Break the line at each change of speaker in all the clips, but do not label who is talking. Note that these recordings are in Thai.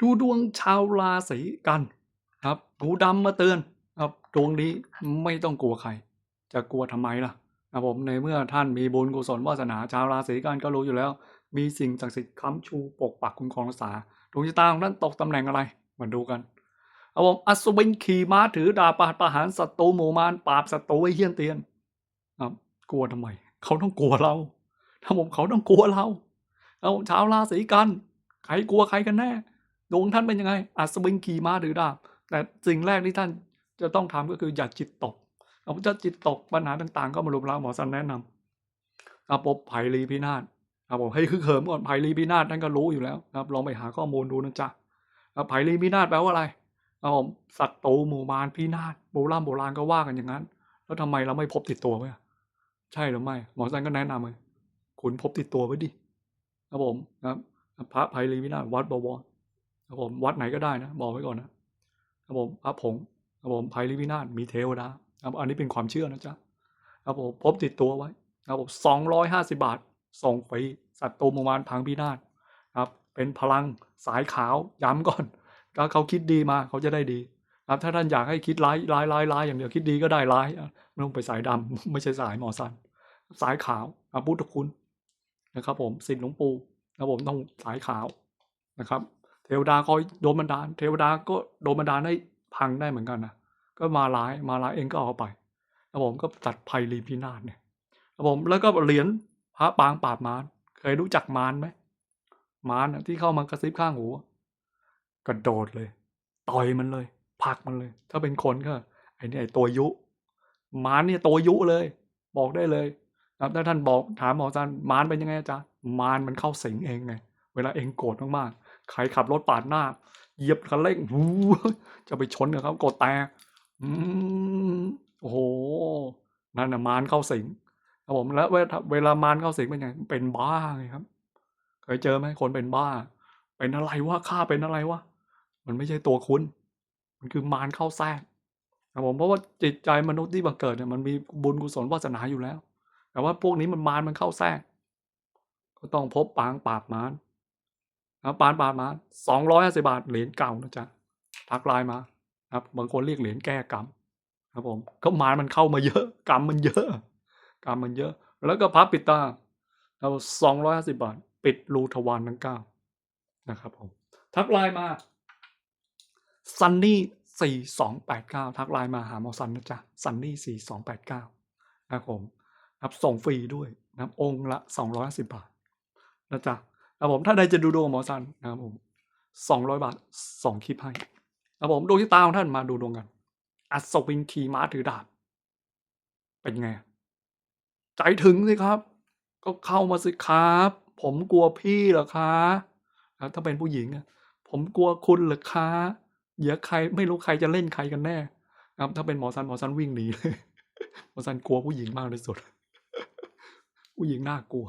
ดูดวงชาวราศีกันครับหูดำมาเตือนครับดวงนี้ไม่ต้องกลัวใคร จะกลัวทำไมล่ะครับผมในเมื่อท่านมีบุญกุศลวาสนาชาวราศีกันก็รู้อยู่แล้ว มีสิ่งศักดิ์สิทธิ์ค้ำชูปกปักคุ้มครองรักษาดวงชะตาของท่านตกตำแหน่งอะไรมาดูกันครับผมอัศวินขี่ม้าถือดาบประหารศัตรูหมู่มารปราบศัตรูไว้เฮี้ยนเตียนครับกลัวทำไม เขาต้องกลัวเราถ้าผมเขาต้องกลัวเรา เอาชาวราศีกันใครกลัวใครกันแน่ ดวงท่านเป็นยังไงอัศวินขี่ม้าถือดาบ แต่สิ่งแรกที่ท่านจะต้องทำก็คืออย่าจิตตกเอาถ้าจิตตกปัญหาต่างๆ ก็มารุมเราหมอสันแนะนำครับผมภัยรีพินาศครับผมให้คือเขิมก่อนภัยรีพินาศท่านก็รู้อยู่แล้วครับลองไปหาข้อมูลดูนะจ๊ะครับภัยรีพินาศแปลว่าอะไรครับผมศัตรูหมู่มารพินาศโบราณโบราณก็ว่ากันอย่างนั้น แล้วทำไมเราไม่พบติดตัวไว้ใช่หรือไม่ หมอสันก็แนะนำเลยคุณพบติดตัวไว้ดิครับผมครับพระภัยรีพินาศวัดบวร ครับผมวัดไหนก็ได้นะบอกไว้ก่อนนะครับผมพระผงครับผมภัยรีพินาศมีเทวดาครับอันนี้เป็นความเชื่อนะจ๊ะครับผมพบติดตัวไว้ครับผมสองร้อยห้าสิบาท ส่งฟรีสัตว์ตัวมวานพังพินาศครับเป็นพลังสายขาวย้ำก่อนถ้าเขาคิดดีมาเขาจะได้ดีครับถ้าท่านอยากให้คิดร้ายร้ายร้ายร้ายอย่างเดียวคิดดีก็ได้ร้ายไม่ต้องไปสายดำไม่ใช่สายหมอสันสายขาวอาพุทธคุณนะครับผมสิทธิหลวงปู่นะครับผมต้องสายขาวนะครับ เทวดาคอยโดนบันดาล เทวดาก็โดนบันดาลให้พังได้เหมือนกันนะก็มาร้ายมาร้ายเองก็เอาไปครับผมก็ตัดภัยรีพินาศเนี่ยครับผมแล้วก็เหรียญพระปางปราบมารเคยรู้จักมารไหมมารที่เข้ามากระซิบข้างหูกระโดดเลย ต่อยมันเลยผักมันเลย ถ้าเป็นคนก็ไอ้นี่ไอ้ตัวยุมารเนี่ยตัวยุเลย บอกได้เลยครับถ้าท่านบอกถามหมอจันมารเป็นยังไงอาจารย์มารมันเข้าสิงเองไง เวลาเองโกรธมากๆ ใครขับรถปาดหน้า เหยียบคันเร่งหูจะไปชนกับเขากดแตกอืมโอ้โหนั่นนะมารเข้าสิงครับผมแล้วเวลาเวลามารเข้าสิงเป็นไงเป็นบ้าไงครับ เคยเจอไหมคนเป็นบ้า เป็นอะไรวะข้าเป็นอะไรวะมันไม่ใช่ตัวคุณ มันคือมารเข้าแทรกครับผมเพราะว่าจิตใจมนุษย์ที่บังเกิดเนี่ยมันมีบุญกุศลวาสนาอยู่แล้ว แต่ว่าพวกนี้มันมารมันเข้าแทรกก็ต้องพบปางปราบมาร นะปานปาบมาสองร้อยห้าสิบาทเหรียญเก่านะจ๊ะทักไลน์มาครับ บางคนเรียกเหรียญแก้กรรมครับผมก็มามันเข้ามาเยอะ กรรมมันเยอะ กรรมมันเยอะ แล้วก็พับปิดตาเราสองร้อยห้าสิบาท ปิดรูทวารทั้งเก้านะครับผมทักไลน์มาซันนี่สี่สองแปดเก้าทักไลน์มาหาหมอซันนะจ๊ะซันนี่สี่สองแปดเก้านะครับผมครับส่งฟรีด้วยนะครับองค์ละสองร้อยสิบาทนะจ๊ะ ครับผมถ้าใดจะดูดวงหมอซันนะครับผมสองร้อยบาทสองคลิปให้ครับผมดวงที่ตาของท่านมาดูดวงกัน อัศวินขี่ม้าถือดาบเป็นไง ใจถึงสิครับ ก็เข้ามาสิครับ ผมกลัวพี่เหรอคะถ้าเป็นผู้หญิงผมกลัวคุณเหรอคะเดี๋ยวใครไม่รู้ใครจะเล่นใครกันแน่ ครับ ถ้าเป็นหมอซันหมอซันวิ่งหนีเลยหมอซันกลัวผู้หญิงมากที่สุด ผู้หญิงน่ากลัว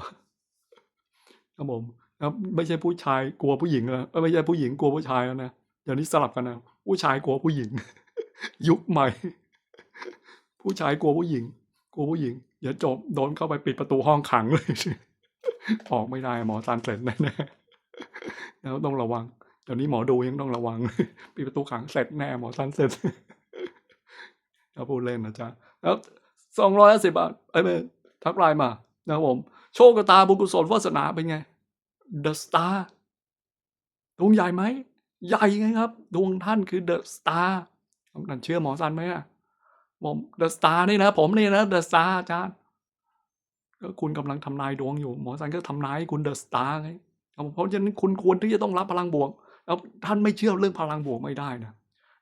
ครับผม ครับไม่ใช่ผู้ชายกลัวผู้หญิงนะเอ้ยไม่ใช่ผู้หญิงกลัวผู้ชายแล้วนะเดี๋ยวนี้สลับกันนะผู้ชายกลัวผู้หญิง ยุคใหม่ ผู้ชายกลัวผู้หญิง กลัวผู้หญิงเดี๋ยวจบโดนเข้าไปปิดประตูห้องขังเลยออกไม่ได้หมอซันเสร็จแน่ๆแล้วต้องระวังเดี๋ยวนี้หมอดูยังต้องระวังปิดประตูขังเสร็จแน่หมอซันเสร็จแล้วพูดเล่นนะจ๊ะแล้วสองร้อยสิบบาทไอ้เมทักไลน์มานะครับผม โชคชะตาบุญกุศลวาสนาเป็นไง เดอะสตาร์ดวงใหญ่ไหม ใหญ่ไงครับ ดวงท่านคือเดอะสตาร์ท่านเชื่อหมอซันไหมอะผมเดอะสตาร์นี่นะผมนี่นะเดอะสตาร์อาจารย์ก็คุณกำลังทำนายดวงอยู่ หมอซันก็ทำนายให้คุณเดอะสตาร์ไงเพราะฉะนั้นคุณควรที่จะต้องรับพลังบวกแล้วท่านไม่เชื่อเรื่องพลังบวกไม่ได้นะ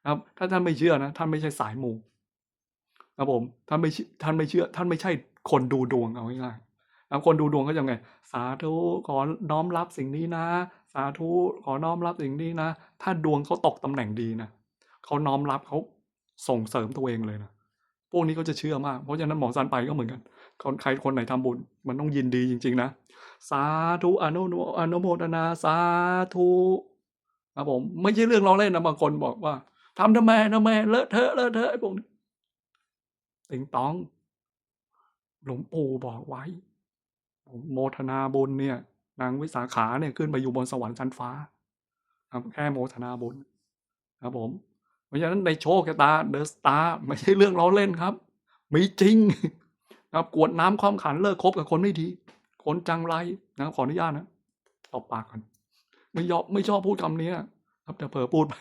ครับ ถ้าท่านไม่เชื่อนะ ท่านไม่ใช่สายมูครับผมท่านไม่ท่านไม่เชื่อ ท่านไม่ใช่คนดูดวงเอาง่าย คนดูดวงก็จะไง สาธุขอน้อมรับสิ่งนี้นะ สาธุขอน้อมรับสิ่งนี้นะ ถ้าดวงเขาตกตำแหน่งดีนะเขาน้อมรับเขาส่งเสริมตัวเองเลยนะพวกนี้ก็จะเชื่อมากเพราะฉะนั้นหมอซันไปก็เหมือนกันคนใครคนไหนทำบุญมันต้องยินดีจริง ๆ นะ สาธุอนุโมอนุโมทนาสาธุครับผมไม่ใช่เรื่องล้อเล่นนะบางคนบอกว่าทำทำไมทำไมเลอะเทอะเลอะเทอะไอ้พวกติงตอง หลวงปู่บอกไว้ โมทนาบุญเนี่ย นางวิสาขาเนี่ยขึ้นไปอยู่บนสวรรค์ชั้นฟ้าครับแค่โมทนาบุญครับผม เพราะฉะนั้นในโชคชะตาเดอะสตาร์ไม่ใช่เรื่องล้อเล่นครับ มีจริงครับกวดน้ำความขันเลิกคบกับคนไม่ดี คนจังไรนะขออนุญาตนะตบปากกันไม่ยอมไม่ชอบพูดคำนี้ครับแต่เผลอพูดไป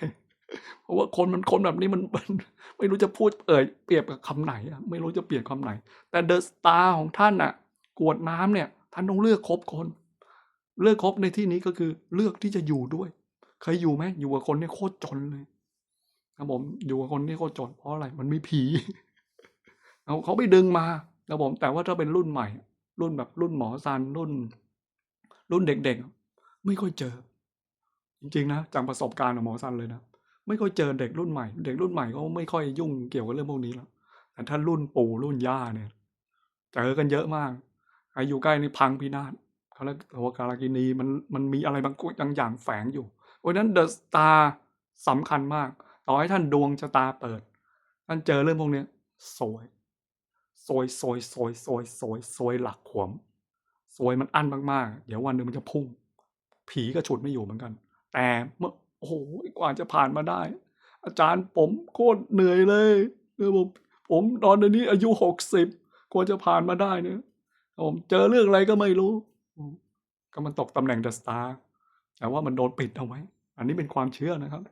เพราะว่าคนมันคนแบบนี้มันมันไม่รู้จะพูดเอ่ยเปรียบกับคำไหนอะไม่รู้จะเปลี่ยนคำไหน แต่เดอะสตาร์ของท่านน่ะ กวดน้ำเนี่ยท่านต้องเลือกคบคน เลือกคบในที่นี้ก็คือเลือกที่จะอยู่ด้วย เคยอยู่ไหมอยู่กับคนเนี่ยโคตรจนเลยครับผมอยู่กับคนที่โคตรจนเพราะอะไรมันมีผีเอาเขาไปดึงมาครับผมแต่ว่าถ้าเป็นรุ่นใหม่ รุ่นแบบรุ่นหมอซันรุ่น รุ่นเด็กๆ ไม่ค่อยเจอ จริงๆนะจากประสบการณ์ของหมอซันเลยนะไม่ค่อยเจอเด็กรุ่นใหม่ เด็กรุ่นใหม่ก็ไม่ค่อยยุ่งเกี่ยวกับเรื่องพวกนี้แล้วแต่ถ้ารุ่นปู่รุ่นย่าเนี่ยเจอกันเยอะมาก ใครอยู่ใกล้นี่พังพินาศเขาเรียกตัวการากินีมันมันมีอะไรบางอย่างอย่างแฝงอยู่เพราะฉะนั้นเดอะสตาร์สำคัญมาก ต่อให้ท่านดวงชะตาเปิดท่านเจอเรื่องพวกนี้สวยสวยสวยสวยสวยสวยสวยหลักขวมสวยมันอั้นมากๆ เดี๋ยววันหนึ่งมันจะพุ่ง ผีก็ฉุดไม่อยู่เหมือนกัน แต่เมื่อโอ้โหกว่าจะผ่านมาได้ อาจารย์ผมโคตรเหนื่อยเลยเออผมผมตอนนี้อายุหกสิบกว่าจะผ่านมาได้เนี่ย ผมเจอเรื่องอะไรก็ไม่รู้ ก็มันตกตำแหน่งเดอะสตาร์แต่ว่ามันโดนปิดเอาไว้ อันนี้เป็นความเชื่อนะครับ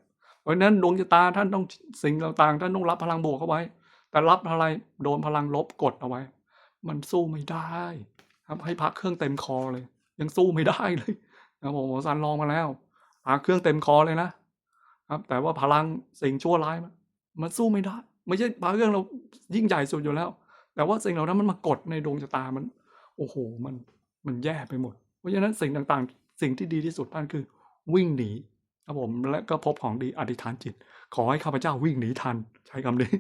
เพราะนั้นดวงชะตาท่านต้องสิ่งต่างๆ ท่านต้องรับพลังบวกเข้าไว้ แต่รับอะไรโดนพลังลบกดเอาไว้ มันสู้ไม่ได้ ครับให้พักเครื่องเต็มคอเลย ยังสู้ไม่ได้เลยนะผมซันลองมาแล้วพักเครื่องเต็มคอเลยนะครับ แต่ว่าพลังสิ่งชั่วร้ายมันมันสู้ไม่ได้ ไม่ใช่พักเครื่องเรายิ่งใหญ่สุดอยู่แล้ว แต่ว่าสิ่งเหล่านั้นมันมากดในดวงชะตามัน โอ้โหมันมันแย่ไปหมด เพราะฉะนั้นสิ่งต่างๆ สิ่งที่ดีที่สุดท่านคือวิ่งหนีครับผมและก็พบของดีอธิษฐานจิต ขอให้ข้าพเจ้าวิ่งหนีทัน ใช้คำนี้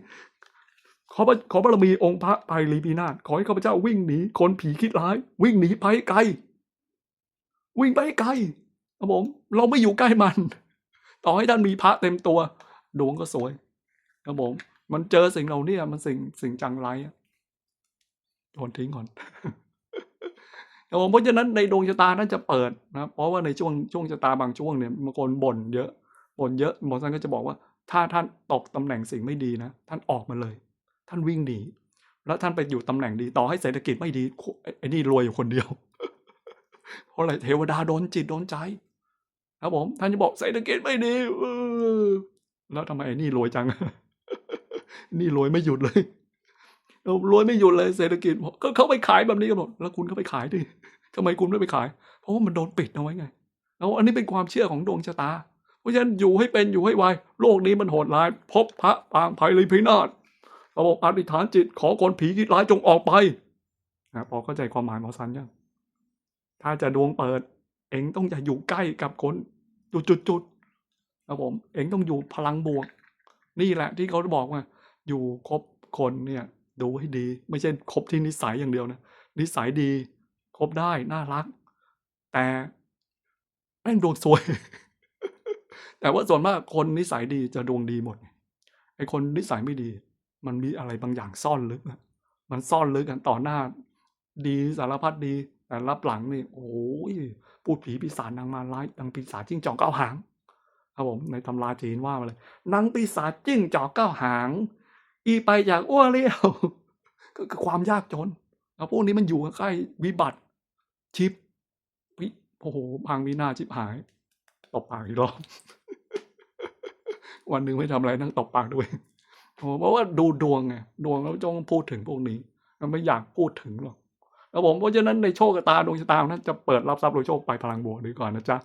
ขอขอบารมีองค์พระไตรลีปีนาถขอให้ข้าพเจ้าวิ่งหนีคนผีคิดร้าย วิ่งหนีไปไกล วิ่งไปไกลครับผม เราไม่อยู่ใกล้มัน ต่อให้ท่านมีพระเต็มตัว ดวงก็สวยครับผม มันเจอสิ่งเหล่านี้มันสิ่งสิ่งจังไรอะโยนทิ้งก่อน ครับผมเพราะฉะนั้นในดวงชะตาท่านจะเปิดนะเพราะว่าในช่วงช่วงชะตาบางช่วงเนี่ยบางคนบ่นเยอะบ่นเยอะหมอท่านก็จะบอกว่า ถ้าท่านตกตำแหน่งสิ่งไม่ดีนะ ท่านออกมาเลย ท่านวิ่งหนีแล้วท่านไปอยู่ตำแหน่งดีต่อให้เศรษฐกิจไม่ดีไอ้นี่รวยอยู่คนเดียว เพราะอะไรเทวดาโดนจิตโดนใจ ครับผม ท่านจะบอกเศรษฐกิจไม่ดีแล้วทำไมไอ้นี่รวยจังนี่รวยไม่หยุดเลย รวยไม่หยุดเลยเศรษฐกิจก็เขาไปขายแบบนี้กันหมดแล้วคุณก็ไปขายดิทำไมคุณไม่ไปขาย เพราะว่ามันโดนปิดเอาไว้ไงแล้วอันนี้เป็นความเชื่อของดวงชะตา เพราะฉะนั้นอยู่ให้เป็นอยู่ให้ไวโลกนี้มันโหดร้าย พบพระปางภัยรีพินาศระบบอธิษฐานจิตขอคนผีคิดร้ายจงออกไปนะพอเข้าใจความหมายหมอสันยังถ้าจะดวงเปิด เองต้องอย่าอยู่ใกล้กับคนจุดจุดจุดๆครับผมเองต้องอยู่พลังบวก นี่แหละที่เขาบอกว่า อยู่คบคนเนี่ย ดูให้ดี ไม่ใช่คบที่นิสัยอย่างเดียวนะ นิสัยดีคบได้น่ารัก แต่แม่งดวงซวย แต่ว่าส่วนมากคนนิสัยดีจะดวงดีหมดไอ้คนนิสัยไม่ดี มันมีอะไรบางอย่างซ่อนลึกมันซ่อนลึกกันต่อหน้า ดีสารพัดดี แต่รับหลังนี่โอ้ยพูดผีปีศาจนางมาร้ายนางปีศาจจิ้งจอกเก้าหางครับผมในตำราจีนว่ามาเลยนางปีศาจจิ้งจอกเก้าหาง อีไปอย่างอ้วนเลี้ยวก็คือความยากจนแล้วพวกนี้มันอยู่ใกล้วิบัติชิปวิโอ้โหพังวินาชิบหายตบปากอีกรอบวันหนึ่งไม่ทำอะไรนั่งตบปากด้วยเพราะว่าดูดวงไงดวงแล้วจ้องพูดถึงพวกนี้มันไม่อยากพูดถึงหรอกแล้วผมเพราะฉะนั้นในโชคชะตาดวงชะตานั้นจะเปิดรับทรัพย์โดยโชคไปพลังบวกดีก่อนนะจ๊ะ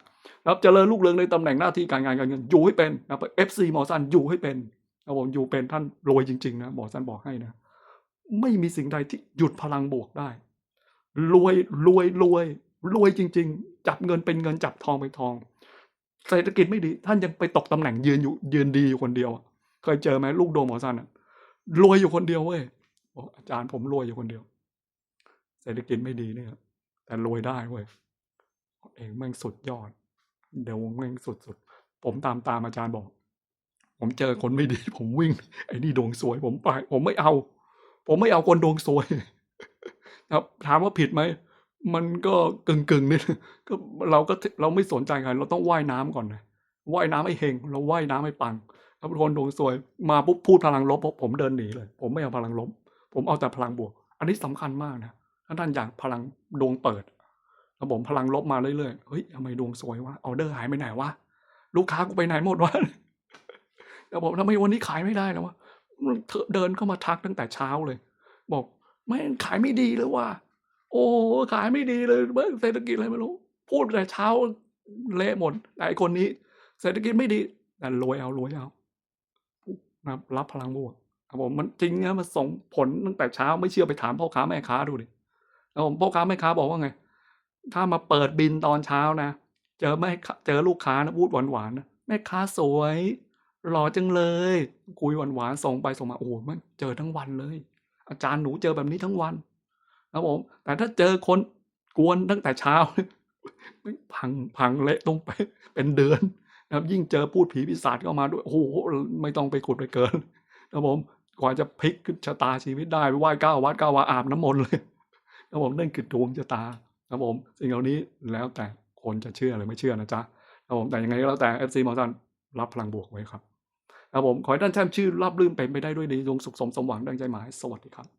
แล้วเจริญลูกเรืองในตำแหน่งหน้าที่การงานการเงินอยู่ให้เป็นนะเอฟซีมอสันอยู่ให้เป็น นะผมอยู่เป็นท่านรวยจริงๆนะหมอสันบอกให้นะ ไม่มีสิ่งใดที่หยุดพลังบวกได้ รวยรวยรวยรวยจริง ๆ จับเงินเป็นเงินจับทองเป็นทอง เศรษฐกิจไม่ดี ท่านยังไปตกตำแหน่งยืนอยู่ยืนดีอยู่คนเดียว เคยเจอไหมลูกโดมหมอสันอะรวยอยู่คนเดียวเว้ยบอกอาจารย์ผมรวยอยู่คนเดียว เศรษฐกิจไม่ดีเนี่ยแต่รวยได้เว้ยเองแม่งสุดยอด เดี๋ยวแม่งสุดๆผมตามตามอาจารย์บอก ผมเจอคนไม่ดี ผมวิ่ง ไอ้นี่ดวงสวย ผมไป ผมไม่เอา ผมไม่เอาคนดวงสวยครับถามว่าผิดไหมมันก็กึ่งกึ่งๆนิดก็เราก็เราไม่สนใจใครเราต้องว่ายน้ำก่อนนะว่ายน้ำให้เฮงแล้วว่ายน้ำให้ปังถ้าทุกคนดวงสวย มาปุ๊บพูดพลังลบผมเดินหนีเลย ผมไม่เอาพลังลบผมเอาแต่พลังบวก อันนี้สำคัญมากนะถ้าท่านอยากพลังดวงเปิดแล้วผมพลังลบมาเรื่อยๆเฮ้ยทำไมดวงสวยวะออเดอร์หายไปไหนวะลูกค้ากูไปไหนหมดวะ แล้วผมทำไมวันนี้ขายไม่ได้แล้ววะเธอเดินเข้ามาทักตั้งแต่เช้าเลย บอกแม่ขายไม่ดีเลยว่ะโอ้ขายไม่ดีเลยเบิ่งเศรษฐกิจอะไรไม่รู้ พูดแต่เช้าเละหมดแต่ไอคนนี้ เศรษฐกิจไม่ดีแต่รวยเอารวยเอานะรับพลังบวกครับผมมันจริงนะมันส่งผลตั้งแต่เช้าไม่เชื่อไปถามพ่อค้าแม่ค้าดูดิแล้วผมพ่อค้าแม่ค้าบอกว่าไง ถ้ามาเปิดบินตอนเช้านะ เจอแม่เจอลูกค้านะพูดหวานๆนะแม่ค้าสวย หล่อจังเลย คุยหวานๆส่งไปส่งมาโอ้มันเจอทั้งวันเลย อาจารย์หนูเจอแบบนี้ทั้งวันครับผมแต่ถ้าเจอคนกวนตั้งแต่เช้าพังพังเละลงไปเป็นเดือนนะครับ ยิ่งเจอพูดผีปีศาจเข้ามาด้วยโอ้โหไม่ต้องไปขุดไปเกินครับผมกว่าจะพลิกขึ้นชะตาชีวิตได้ไปไหว้เก้าวัดเก้าวาอาบน้ำมนต์เลยครับผมนั่นคือดวงชะตาครับผมสิ่งเหล่านี้แล้วแต่คนจะเชื่อหรือไม่เชื่อนะจ๊ะครับผมแต่ยังไงก็แล้วแต่ FC หมอจัน รับพลังบวกไว้ครับครับผมขอให้ท่านแช่มชื่อรับลื่นเป็นไปได้ด้วยดีดวงสุขสมสมหวังดังใจหมาย สวัสดีครับ